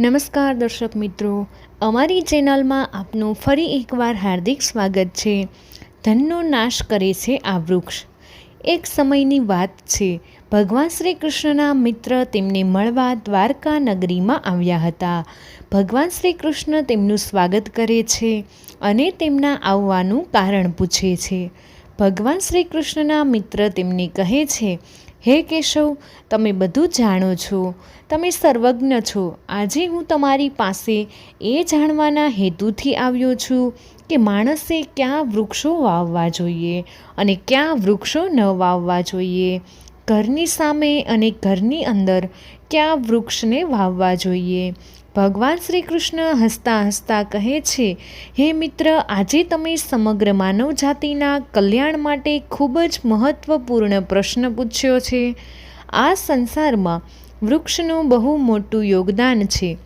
નમસ્કાર દર્શક મિત્રો. અમારી ચેનલમાં આપનું ફરી એકવાર હાર્દિક સ્વાગત છે. ધનનો નાશ કરે છે આ વૃક્ષ. એક સમયની વાત છે. ભગવાન શ્રી કૃષ્ણના મિત્ર તેમને મળવા દ્વારકા નગરીમાં આવ્યા હતા. ભગવાન શ્રી કૃષ્ણ તેમનું સ્વાગત કરે છે અને તેમના આવવાનું કારણ પૂછે છે. ભગવાન શ્રી કૃષ્ણના મિત્ર તેમને કહે છે હે કેશવ, તમે બધું જાણો છો. તમે સર્વજ્ઞ છો. આજે હું તમારી પાસે એ જાણવાના હેતુથી આવ્યો છું કે માણસે ક્યાં વૃક્ષો વાવવા જોઈએ અને ક્યાં વૃક્ષો ન વાવવા જોઈએ. ઘરની સામે અને ઘરની અંદર ક્યાં વૃક્ષને વાવવા જોઈએ? ભગવાન શ્રી કૃષ્ણ હસતા હસતા કહે છે, હે મિત્ર, આજે તમે સમગ્ર માનવ જાતિના કલ્યાણ માટે ખૂબ જ મહત્ત્વપૂર્ણ પ્રશ્ન પૂછ્યો છે. આ સંસારમાં વૃક્ષનું બહુ મોટું યોગદાન છે.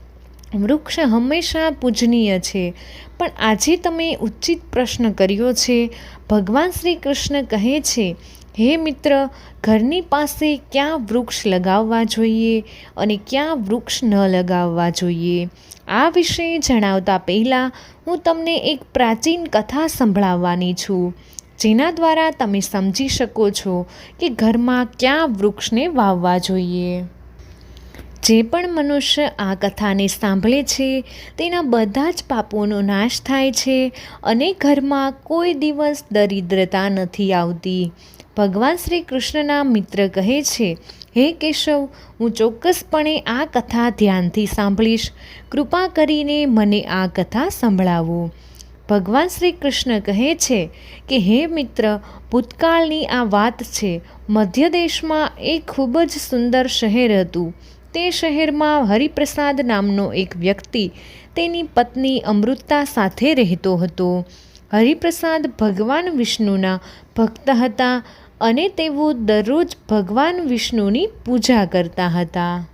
વૃક્ષ હંમેશા પૂજનીય છે. પણ આજે તમે ઉચિત પ્રશ્ન કર્યો છે. ભગવાન શ્રી કૃષ્ણ કહે છે હે મિત્ર, ઘરની પાસે ક્યાં વૃક્ષ લગાવવા જોઈએ અને ક્યાં વૃક્ષ ન લગાવવા જોઈએ? આ વિશે જણાવતા પહેલાં હું તમને એક પ્રાચીન કથા સંભળાવવાની છું, જેના દ્વારા તમે સમજી શકો છો કે ઘરમાં ક્યાં વૃક્ષને વાવવા જોઈએ. જે પણ મનુષ્ય આ કથાને સાંભળે છે, તેના બધા જ પાપોનો નાશ થાય છે અને ઘરમાં કોઈ દિવસ દરિદ્રતા નથી આવતી. ભગવાન શ્રી કૃષ્ણના મિત્ર કહે છે, હે કેશવ, હું ચોક્કસપણે આ કથા ધ્યાનથી સાંભળીશ. કૃપા કરીને મને આ કથા સંભળાવો. ભગવાન શ્રી કૃષ્ણ કહે છે કે, હે મિત્ર, ભૂતકાળની આ વાત છે. મધ્ય દેશમાં એક ખૂબ જ સુંદર શહેર હતું. તે શહેરમાં હરિપ્રસાદ નામનો એક વ્યક્તિ તેની પત્ની અમૃતા સાથે રહેતો હતો. હરિપ્રસાદ ભગવાન વિષ્ણુના ભક્ત હતા. અને તેઓ દરરોજ ભગવાન વિષ્ણુની પૂજા કરતા હતા.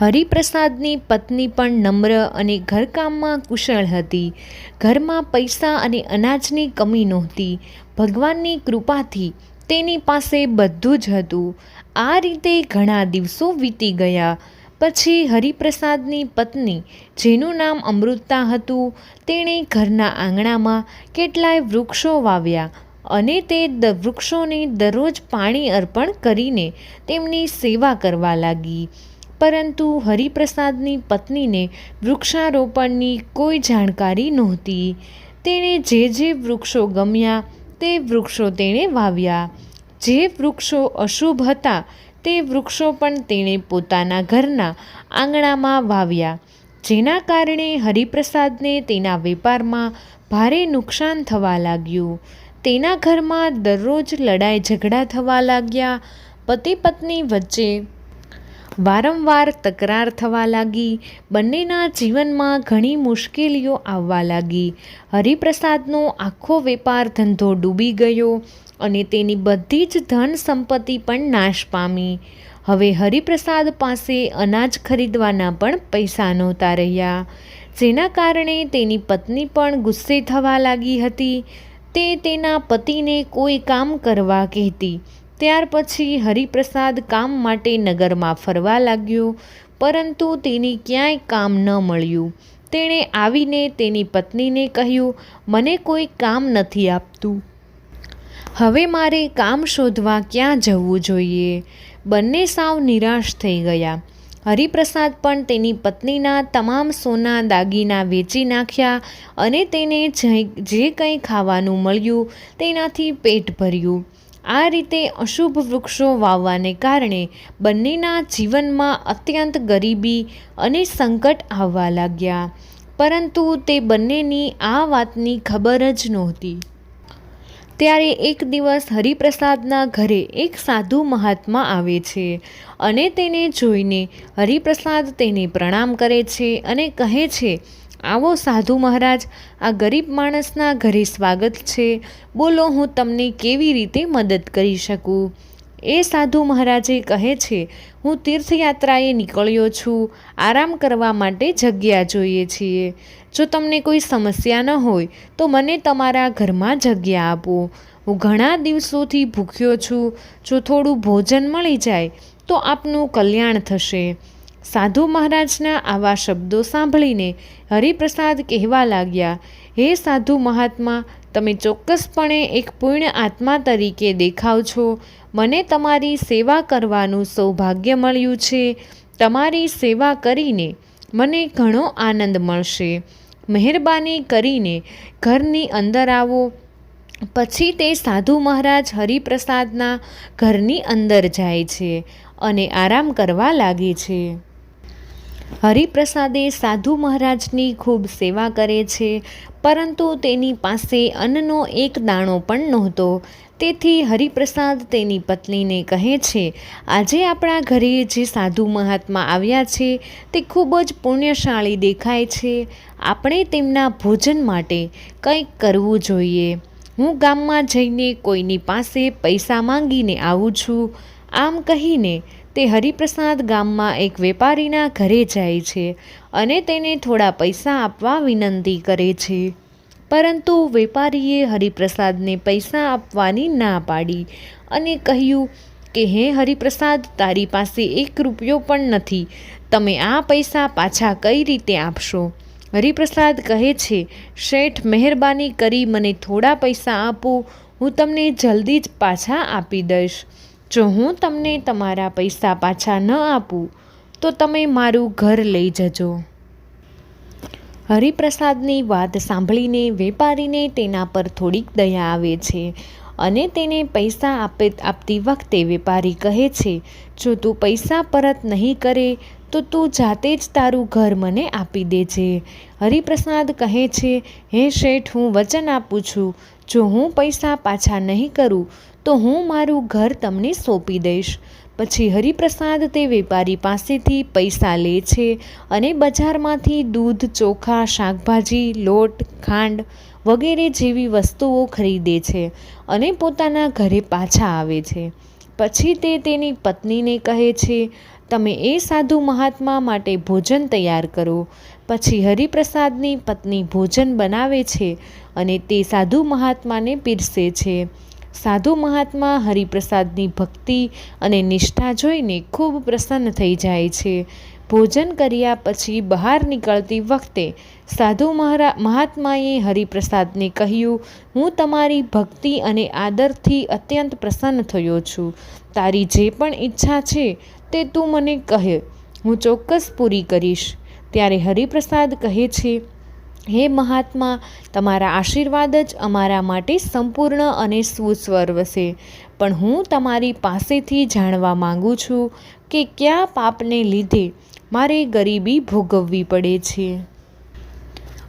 હરિપ્રસાદની પત્ની પણ નમ્ર અને ઘરકામમાં કુશળ હતી. ઘરમાં પૈસા અને અનાજની કમી નહોતી. ભગવાનની કૃપાથી તેની પાસે બધું જ હતું. આ રીતે ઘણા દિવસો વીતી ગયા. પછી હરિપ્રસાદની પત્ની, જેનું નામ અમૃતા હતું, તેણે ઘરના આંગણામાં કેટલાય વૃક્ષો વાવ્યા. અને તે દ વૃક્ષોને દરરોજ પાણી અર્પણ કરીને તેમની સેવા કરવા લાગી. પરંતુ હરિપ્રસાદની પત્નીને વૃક્ષારોપણની કોઈ જાણકારી નહોતી. તેણે જે જે વૃક્ષો ગમ્યા તે વૃક્ષો તેણે વાવ્યા. જે વૃક્ષો અશુભ હતા તે વૃક્ષો પણ તેણે પોતાના ઘરના આંગણામાં વાવ્યા. જેના કારણે હરિપ્રસાદને તેના વેપારમાં ભારે નુકસાન થવા લાગ્યું. તેના ઘરમાં દરરોજ લડાઈ ઝઘડા થવા લાગ્યા. પતિ પત્ની વચ્ચે વારંવાર તકરાર થવા લાગી. બંનેના જીવનમાં ઘણી મુશ્કેલીઓ આવવા લાગી. હરિપ્રસાદનો આખો વેપાર ધંધો ડૂબી ગયો અને તેની બધી જ ધન સંપત્તિ પણ નાશ પામી. હવે હરિપ્રસાદ પાસે અનાજ ખરીદવાના પણ પૈસા નહોતા રહ્યા, જેના કારણે તેની પત્ની પણ ગુસ્સે થવા લાગી હતી. તે તેના પતિને કોઈ કામ કરવા કહેતી. ત્યાર પછી હરિપ્રસાદ કામ માટે નગરમાં ફરવા લાગ્યો, પરંતુ તેની ક્યાંય કામ ન મળ્યું. તેણે આવીને તેની પત્નીને કહ્યું, મને કોઈ કામ નથી આપતું. હવે મારે કામ શોધવા ક્યાં જવું જોઈએ? બંને સાવ નિરાશ થઈ ગયા. હરિપ્રસાદ પણ તેની પત્નીના તમામ સોના દાગીના વેચી નાખ્યા અને તેને જે કંઈ ખાવાનું મળ્યું તેનાથી પેટ ભર્યું. આ રીતે અશુભ વૃક્ષો વાવવાને કારણે બંનેના જીવનમાં અત્યંત ગરીબી અને સંકટ આવવા લાગ્યા. પરંતુ તે બંનેની આ વાતની ખબર જ નહોતી. ત્યારે એક દિવસ હરિપ્રસાદના ઘરે એક સાધુ મહાત્મા આવે છે અને તેને જોઈને હરિપ્રસાદ તેને પ્રણામ કરે છે અને કહે છે, આવો સાધુ મહારાજ, આ ગરીબ માણસના ઘરે સ્વાગત છે. બોલો હું તમને કેવી રીતે મદદ કરી શકું? એ સાધુ મહારાજે કહે છે, હું તીર્થયાત્રાએ નીકળ્યો છું. આરામ કરવા માટે જગ્યા જોઈએ છીએ. જો તમને કોઈ સમસ્યા ન હોય, તો મને તમારા ઘરમાં જગ્યા આપો. હું ઘણા દિવસોથી ભૂખ્યો છું. જો થોડું ભોજન મળી જાય, તો આપનું કલ્યાણ થશે. સાધુ મહારાજના આવા શબ્દો સાંભળીને હરિપ્રસાદ કહેવા લાગ્યા હે સાધુ મહાત્મા, તમે ચોક્કસપણે એક પૂર્ણ આત્મા તરીકે દેખાવ છો. મને તમારી સેવા કરવાનું સૌભાગ્ય મળ્યું છે. તમારી સેવા કરીને મને ઘણો આનંદ મળશે. મહેરબાની કરીને ઘરની અંદર આવો. પછી તે સાધુ મહારાજ હરિપ્રસાદના ઘરની અંદર જાય છે અને આરામ કરવા લાગે છે. હરિપ્રસાદે સાધુ મહારાજની ખૂબ સેવા કરે છે, પરંતુ તેની પાસે અન્નનો એક દાણો પણ નહોતો. તેથી હરિપ્રસાદ તેની પત્નીને કહે છે, આજે આપણા ઘરે જે સાધુ મહાત્મા આવ્યા છે, તે ખૂબ જ પુણ્યશાળી દેખાય છે. આપણે તેમના ભોજન માટે કંઈક કરવું જોઈએ. હું ગામમાં જઈને કોઈની પાસે પૈસા માંગીને આવું છું. આમ કહીને તે હરિપ્રસાદ ગામમાં એક વેપારીના ઘરે જાય છે અને તેને થોડા પૈસા આપવા વિનંતી કરે છે. પરંતુ વેપારીએ હરિપ્રસાદને પૈસા આપવાની ના પાડી અને કહ્યું કે, હે હરિપ્રસાદ, તારી પાસે એક રૂપિયો પણ નથી. તમે આ પૈસા પાછા કઈ રીતે આપશો? હરિપ્રસાદ કહે છે, શેઠ, મહેરબાની કરી મને થોડા પૈસા આપો. હું તમને જલ્દી જ પાછા આપી દઈશ. જો હું તમને તમારા પૈસા પાછા ન આપું, તો તમે મારું ઘર લઈ જજો. હરિપ્રસાદની વાત સાંભળીને વેપારીને તેના પર થોડીક દયા આવે છે. અને તેને પૈસા આપે આપતી વખતે વેપારી કહે છે, જો તું પૈસા પરત નહીં કરે, તો તું જાતે જ તારું ઘર મને આપી દેજે. હરિપ્રસાદ કહે છે, હે શેઠ, હું વચન આપું છું. જો હું પૈસા પાછા નહીં કરું, તો હું મારું ઘર તમને સોંપી દઈશ. પછી હરિપ્રસાદ તે વેપારી પાસેથી પૈસા લે છે અને બજારમાંથી દૂધ, ચોખા, શાકભાજી, લોટ, ખાંડ વગેરે જેવી વસ્તુઓ ખરીદે છે અને પોતાના ઘરે પાછા આવે છે. પછી તે તેની પત્નીને કહે છે, તમે એ સાધુ મહાત્મા માટે ભોજન તૈયાર કરો. પછી હરિપ્રસાદની પત્ની ભોજન બનાવે છે અને તે સાધુ મહાત્માને પીરસે છે. સાધુ મહાત્મા હરિપ્રસાદની ભક્તિ અને નિષ્ઠા જોઈને ખૂબ પ્રસન્ન થઈ જાય છે. ભોજન કર્યા પછી બહાર નીકળતી વખતે સાધુ મહારા, મહાત્માએ હરિપ્રસાદને કહ્યું, હું તમારી ભક્તિ અને આદરથી અત્યંત પ્રસન્ન થયો છું. તારી જે પણ ઈચ્છા છે તે તું મને કહે. હું ચોક્કસ પૂરી કરીશ. ત્યારે હરિપ્રસાદ કહે છે, હે મહાત્મા, તમારા આશીર્વાદ જ અમારા માટે સંપૂર્ણ અને સુસ્વર્વ છે. પણ હું તમારી પાસેથી જાણવા માગું છું કે કયા પાપને લીધે મારે ગરીબી ભોગવવી પડે છે?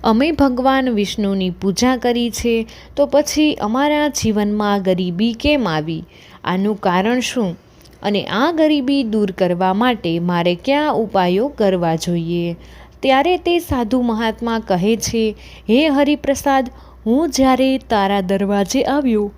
અમે ભગવાન વિષ્ણુની પૂજા કરી છે, તો પછી અમારા જીવનમાં ગરીબી કેમ આવી? આનું કારણ શું? અને આ ગરીબી દૂર કરવા માટે મારે કયા ઉપાયો કરવા જોઈએ? ત્યારે તે સાધુ મહાત્મા કહે છે, હે હરિપ્રસાદ, હું જ્યારે તારા દરવાજે આવ્યો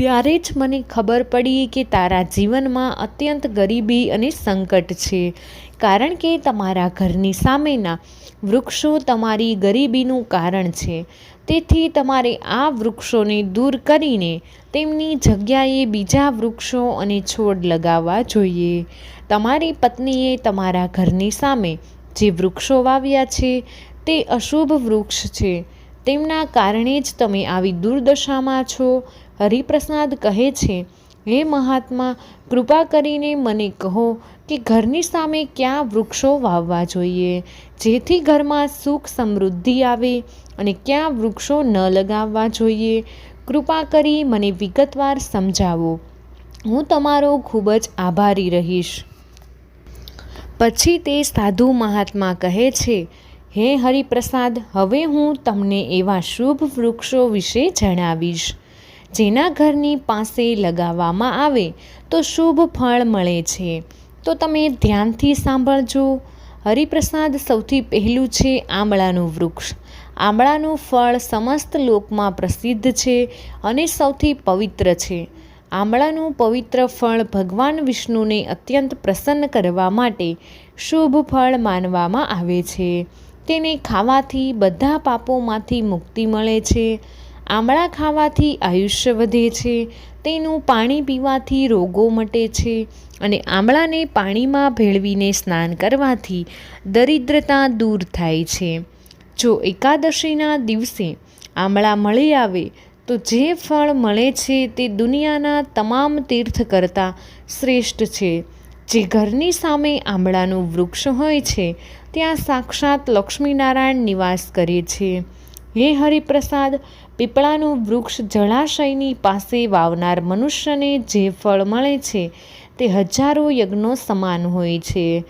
ત્યારે જ મને ખબર પડી કે તારા જીવનમાં અત્યંત ગરીબી અને સંકટ છે. કારણ કે તમારા ઘરની સામેના વૃક્ષો તમારી ગરીબીનું કારણ છે. તેથી તમારે આ વૃક્ષોને દૂર કરીને તેમની જગ્યાએ બીજા વૃક્ષો અને છોડ લગાવવા જોઈએ. તમારી પત્નીએ તમારા ઘરની સામે જે વૃક્ષો વાવ્યા છે તે અશુભ વૃક્ષ છે. તેમના કારણે જ તમે આવી દુર્દશામાં છો. હરિપ્રસાદ કહે છે, હે મહાત્મા, કૃપા કરીને મને કહો કે ઘરની સામે ક્યાં વૃક્ષો વાવવા જોઈએ, જેથી ઘરમાં સુખ સમૃદ્ધિ આવે અને ક્યાં વૃક્ષો ન લગાવવા જોઈએ. કૃપા કરી મને વિગતવાર સમજાવો. હું તમારો ખૂબ જ આભારી રહીશ. પછી તે સાધુ મહાત્મા કહે છે, હે હરિપ્રસાદ, હવે હું તમને એવા શુભ વૃક્ષો વિશે જણાવીશ. જેના ઘરની પાસે લગાવવામાં આવે તો શુભ ફળ મળે છે. તો તમે ધ્યાનથી સાંભળજો. હરિપ્રસાદ સૌથી પહેલું છે આંબળાનું વૃક્ષ. આંબળાનું ફળ સમસ્ત લોકમાં પ્રસિદ્ધ છે અને સૌથી પવિત્ર છે. આંબળાનું પવિત્ર ફળ ભગવાન વિષ્ણુને અત્યંત પ્રસન્ન કરવા માટે શુભ ફળ માનવામાં આવે છે. તેને ખાવાથી બધા પાપોમાંથી મુક્તિ મળે છે. આમળા ખાવાથી આયુષ્ય વધે છે, તેનું પાણી પીવાથી રોગો મટે છે અને આમળાને પાણીમાં ભેળવીને સ્નાન કરવાથી દરિદ્રતા દૂર થાય છે. જો એકાદશીના દિવસે આમળા મળી આવે, તો જે ફળ મળે છે તે દુનિયાના તમામ તીર્થ કરતાં શ્રેષ્ઠ છે. જે ઘરની સામે આંબળાનું વૃક્ષ હોય છે, ત્યાં સાક્ષાત લક્ષ્મીનારાયણ નિવાસ કરે છે. હે હરિપ્રસાદ પીપળાનું વૃક્ષ જળાશયની પાસે વાવનાર મનુષ્યને જે ફળ મળે છે, તે હજારો યજ્ઞો સમાન હોય છે.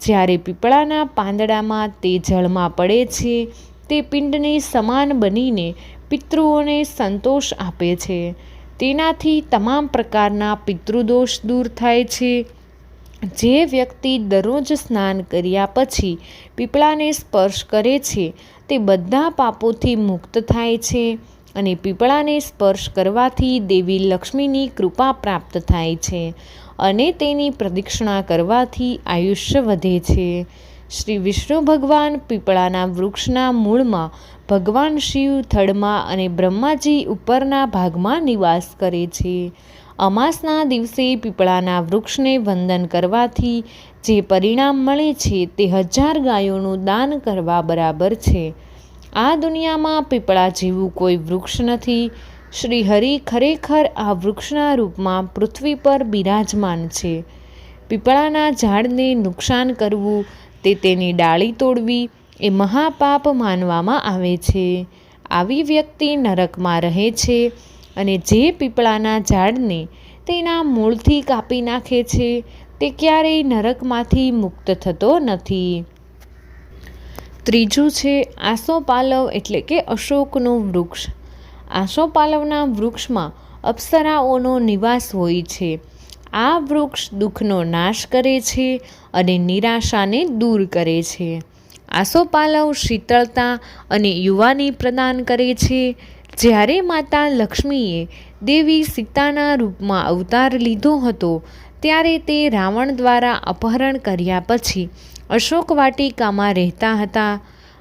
જ્યારે પીપળાના પાંદડામાં તે જળમાં પડે છે, તે પિંડને સમાન બનીને પિતૃઓને સંતોષ આપે છે. તેનાથી તમામ પ્રકારના પિતૃદોષ દૂર થાય છે. જે વ્યક્તિ દરરોજ સ્નાન કર્યા પછી પીપળાને સ્પર્શ કરે છે, તે બધા પાપોથી મુક્ત થાય છે અને પીપળાને સ્પર્શ કરવાથી દેવી લક્ષ્મીની કૃપા પ્રાપ્ત થાય છે અને તેની પ્રદક્ષિણા કરવાથી આયુષ્ય વધે છે. શ્રી વિષ્ણુ ભગવાન પીપળાના વૃક્ષના મૂળમાં ભગવાન શિવ, થડમાં અને બ્રહ્માજી ઉપરના ભાગમાં નિવાસ કરે છે. અમાસના દિવસે પીપળાના વૃક્ષને વંદન કરવાથી જે પરિણામ મળે છે તે હજાર ગાયોનું દાન કરવા બરાબર છે. આ દુનિયામાં પીપળા જેવું કોઈ વૃક્ષ નથી. શ્રી હરિ ખરેખર આ વૃક્ષના રૂપમાં પૃથ્વી પર બિરાજમાન છે. પીપળાના ઝાડને નુકસાન કરવું, તે તેની ડાળી તોડવી, એ મહાપાપ માનવામાં આવે છે. આવી વ્યક્તિ નરકમાં રહે છે. અને જે પીપળાના ઝાડને તેના મૂળથી કાપી નાખે છે, તે ક્યારેય નરકમાંથી મુક્ત થતો નથી. ત્રીજું છે આસોપાલવ એટલે કે અશોકનું વૃક્ષ. આસોપાલવના વૃક્ષમાં અપ્સરાઓનો નિવાસ હોય છે. આ વૃક્ષ દુઃખનો નાશ કરે છે અને નિરાશાને દૂર કરે છે. આસોપાલવ શીતળતા અને યુવાની પ્રદાન કરે છે. જ્યારે માતા લક્ષ્મીએ દેવી સીતાના રૂપમાં અવતાર લીધો હતો, ત્યારે તે રાવણ દ્વારા અપહરણ કર્યા પછી અશોક વાટિકામાં રહેતા હતા.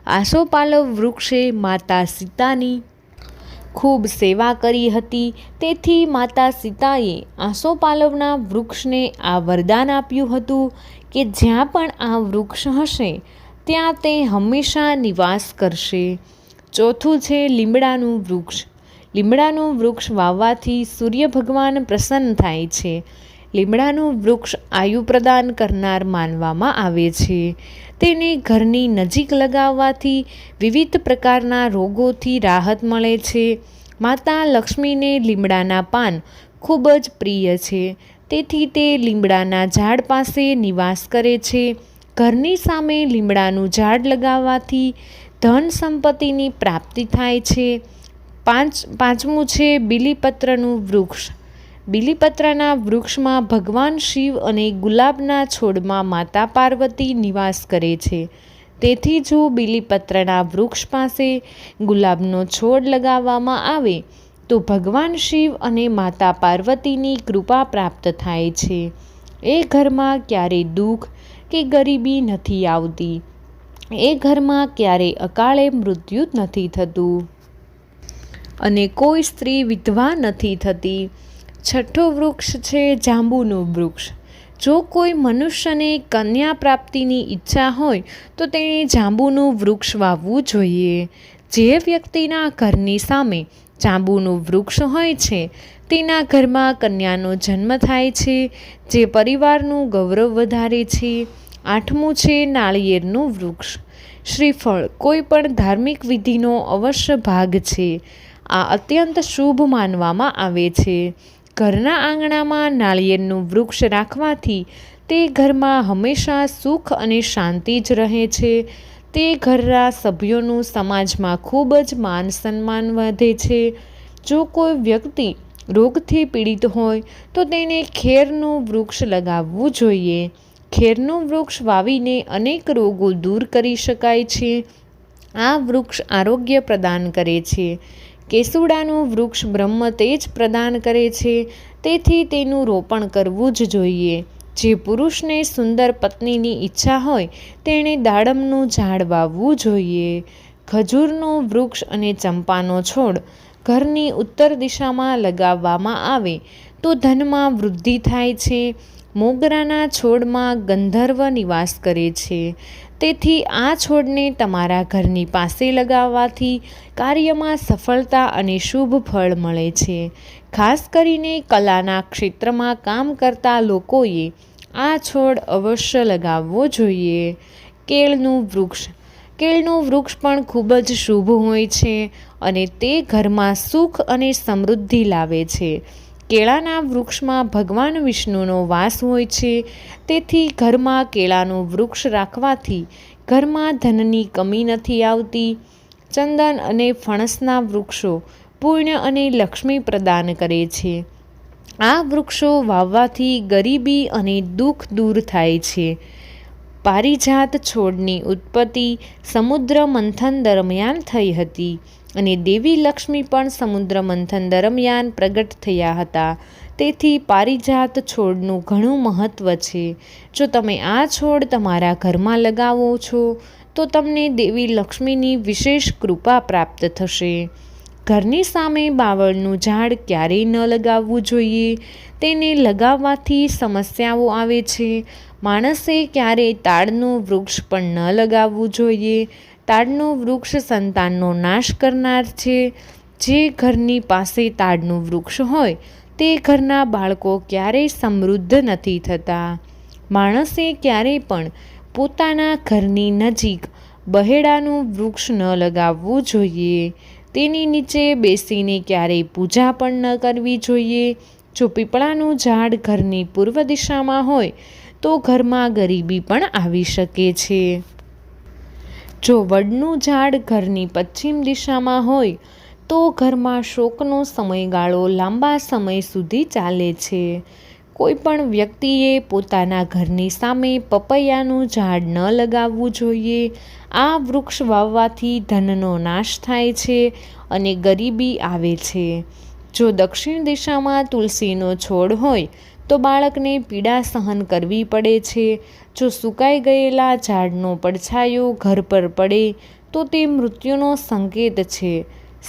આસોપાલવ વૃક્ષે માતા સીતાની ખૂબ સેવા કરી હતી. તેથી માતા સીતાએ આસોપાલવના વૃક્ષને આ વરદાન આપ્યું હતું કે જ્યાં પણ આ વૃક્ષ હશે, ત્યાં તે હંમેશા નિવાસ કરશે. ચોથું છે લીમડાનું વૃક્ષ. લીમડાનું વૃક્ષ વાવવાથી સૂર્ય ભગવાન પ્રસન્ન થાય છે. લીમડાનું વૃક્ષ આયુ પ્રદાન કરનાર માનવામાં આવે છે. તેને ઘરની નજીક લગાવવાથી વિવિધ પ્રકારના રોગોથી રાહત મળે છે. માતા લક્ષ્મીને લીમડાના પાન ખૂબ જ પ્રિય છે. તેથી તે લીમડાના ઝાડ પાસે નિવાસ કરે છે. ઘરની સામે લીમડાનું ઝાડ લગાવવાથી ધન સંપત્તિની પ્રાપ્તિ થાય છે. પાંચ, પાંચમું છે બીલીપત્રનું વૃક્ષ. બીલીપત્રના વૃક્ષમાં ભગવાન શિવ અને ગુલાબના છોડમાં માતા પાર્વતી નિવાસ કરે છે. તેથી જો બીલીપત્રના વૃક્ષ પાસે ગુલાબનો છોડ લગાવવામાં આવે, તો ભગવાન શિવ અને માતા પાર્વતીની કૃપા પ્રાપ્ત થાય છે. એ ઘરમાં ક્યારેય દુઃખ કે ગરીબી નથી આવતી. એ ઘરમાં ક્યારેય અકાળે મૃત્યુ નથી થતું. અને કોઈ સ્ત્રી વિધવા નથી થતી. છઠ્ઠો વૃક્ષ છે જાંબુનું વૃક્ષ. જો કોઈ મનુષ્યને કન્યા પ્રાપ્તિની ઈચ્છા હોય, તો તેણે જાંબુનું વૃક્ષ વાવવું જોઈએ. જે વ્યક્તિના ઘરની સામે જાંબુનું વૃક્ષ હોય છે, તેના ઘરમાં કન્યાનો જન્મ થાય છે, જે પરિવારનું ગૌરવ વધારે છે આઠમું છે નાળિયેરનું વૃક્ષ. શ્રીફળ, કોઈ પણ ધાર્મિક વિધિનો અવશ્ય ભાગ છે. આ અત્યંત શુભ માનવામાં આવે છે. ઘરના આંગણામાં નાળિયેરનું વૃક્ષ રાખવાથી તે ઘરમાં હંમેશા સુખ અને શાંતિ જ રહે છે. તે ઘરના સભ્યોનું સમાજમાં ખૂબ જ માન સન્માન વધે છે. જો કોઈ વ્યક્તિ રોગથી પીડિત હોય, તો તેને ખેરનું વૃક્ષ લગાવવું જોઈએ. ખેરનું વૃક્ષ વાવીને અનેક રોગો દૂર કરી શકાય છે. આ વૃક્ષ આરોગ્ય પ્રદાન કરે છે. કેસુડાનું વૃક્ષ બ્રહ્મ તેજ પ્રદાન કરે છે. તેથી તેનું રોપણ કરવું જ જોઈએ. જે પુરુષને સુંદર પત્નીની ઈચ્છા હોય, તેણે દાડમનું ઝાડ વાવવું જોઈએ. ખજૂરનું વૃક્ષ અને ચંપાનો છોડ ઘરની ઉત્તર દિશામાં લગાવવામાં આવે, તો ધનમાં વૃદ્ધિ થાય છે. મોગરાના છોડમાં ગંધર્વ નિવાસ કરે છે. તેથી આ છોડને તમારા ઘરની પાસે લગાવવાથી કાર્યમાં સફળતા અને શુભ ફળ મળે છે. ખાસ કરીને કલાના ક્ષેત્રમાં કામ કરતા લોકોએ આ છોડ અવશ્ય લગાવવો જોઈએ. કેળનું વૃક્ષ. કેળનું વૃક્ષ પણ ખૂબ જ શુભ હોય છે અને તે ઘરમાં સુખ અને સમૃદ્ધિ લાવે છે. કેળાના વૃક્ષમાં ભગવાન વિષ્ણુનો વાસ હોય છે, તેથી ઘરમાં કેળાનું વૃક્ષ રાખવાથી ઘરમાં ધનની કમી નથી આવતી. ચંદન અને ફણસના વૃક્ષો પુણ્ય અને લક્ષ્મી પ્રદાન કરે છે. આ વૃક્ષો વાવવાથી ગરીબી અને દુઃખ દૂર થાય છે. પારિજાત છોડની ઉત્પત્તિ સમુદ્ર મંથન દરમિયાન થઈ હતી. અને દેવી લક્ષ્મી પણ સમુદ્ર મંથન દરમિયાન પ્રગટ થયા હતા. તેથી પારિજાત છોડનું ઘણું મહત્ત્વ છે. જો તમે આ છોડ તમારા ઘરમાં લગાવો છો, તો તમને દેવી લક્ષ્મીની વિશેષ કૃપા પ્રાપ્ત થશે. ઘરની સામે બાવળનું ઝાડ ક્યારેય ન લગાવવું જોઈએ. તેને લગાવવાથી સમસ્યાઓ આવે છે. માણસે ક્યારેય તાડનું વૃક્ષ પણ ન લગાવવું જોઈએ. તાડનું વૃક્ષ સંતાનનો નાશ કરનાર છે. જે ઘરની પાસે તાડનું વૃક્ષ હોય, તે ઘરના બાળકો ક્યારેય સમૃદ્ધ નથી થતા. માણસે ક્યારેય પણ પોતાના ઘરની નજીક બહેડાનું વૃક્ષ ન લગાવવું જોઈએ. તેની નીચે બેસીને ક્યારેય પૂજા પણ ન કરવી જોઈએ. જો પીપળાનું ઝાડ ઘરની પૂર્વ દિશામાં હોય, તો ઘરમાં ગરીબી પણ આવી શકે છે. જો વડનું ઝાડ ઘરની પશ્ચિમ દિશામાં હોય, તો ઘરમાં શોકનો સમયગાળો લાંબા સમય સુધી ચાલે છે. કોઈ પણ વ્યક્તિએ પોતાના ઘરની સામે પપૈયાનું ઝાડ ન લગાવવું જોઈએ. આ વૃક્ષ વાવવાથી ધનનો નાશ થાય છે અને ગરીબી આવે છે. જો દક્ષિણ દિશામાં તુલસીનો છોડ હોય, તો બાળકને પીડા સહન કરવી પડે છે. જો સુકાઈ ગયેલા ઝાડનો પડછાયો ઘર પર પડે, તો તે મૃત્યુનો સંકેત છે.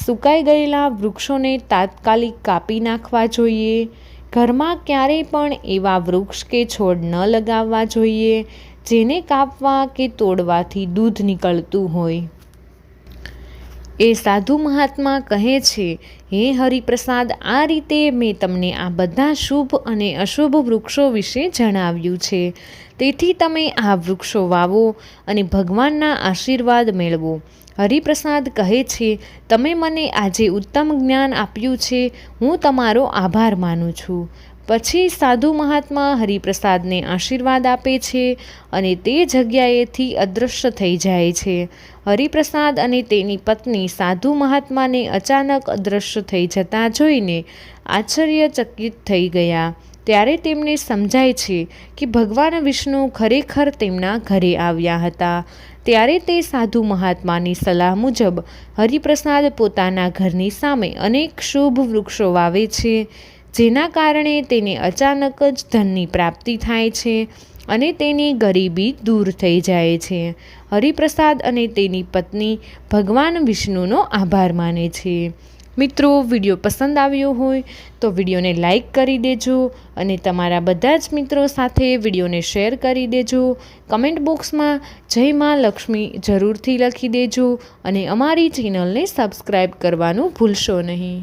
સુકાઈ ગયેલા વૃક્ષોને તાત્કાલિક કાપી નાખવા જોઈએ. ઘરમાં ક્યારેય પણ એવા વૃક્ષ કે છોડ ન લગાવવા જોઈએ, જેને કાપવા કે તોડવાથી દૂધ નીકળતું હોય. એ સાધુ મહાત્મા કહે છે, હે હરિપ્રસાદ, આ રીતે મેં તમને આ બધા શુભ અને અશુભ વૃક્ષો વિશે જણાવ્યું છે. તેથી તમે આ વૃક્ષો વાવો અને ભગવાનના આશીર્વાદ મેળવો. હરિપ્રસાદ કહે છે, તમે મને આજે ઉત્તમ જ્ઞાન આપ્યું છે, હું તમારો આભાર માનું છું. પછી સાધુ મહાત્મા હરિપ્રસાદને આશીર્વાદ આપે છે અને તે જગ્યાએથી અદૃશ્ય થઈ જાય છે. હરિપ્રસાદ અને તેની પત્ની સાધુ મહાત્માને અચાનક અદૃશ્ય થઈ જતા જોઈને આશ્ચર્યચકિત થઈ ગયા. ત્યારે તેમને સમજાય છે કે ભગવાન વિષ્ણુ ખરેખર તેમના ઘરે આવ્યા હતા. ત્યારે તે સાધુ મહાત્માની સલાહ મુજબ હરિપ્રસાદ પોતાના ઘરની સામે અનેક શુભ વૃક્ષો વાવે છે, જેના કારણે તેને અચાનક જ ધનની પ્રાપ્તિ થાય છે અને તેની ગરીબી દૂર થઈ જાય છે. હરિપ્રસાદ અને તેની પત્ની ભગવાન વિષ્ણુનો આભાર માને છે. મિત્રો, વીડિયો પસંદ આવ્યો હોય તો વિડીયોને લાઈક કરી દેજો અને તમારા બધા જ મિત્રો સાથે વિડીયોને શેર કરી દેજો. કમેન્ટ બોક્સમાં જય માં લક્ષ્મી જરૂરથી લખી દેજો અને અમારી ચેનલને સબસ્ક્રાઈબ કરવાનું ભૂલશો નહીં.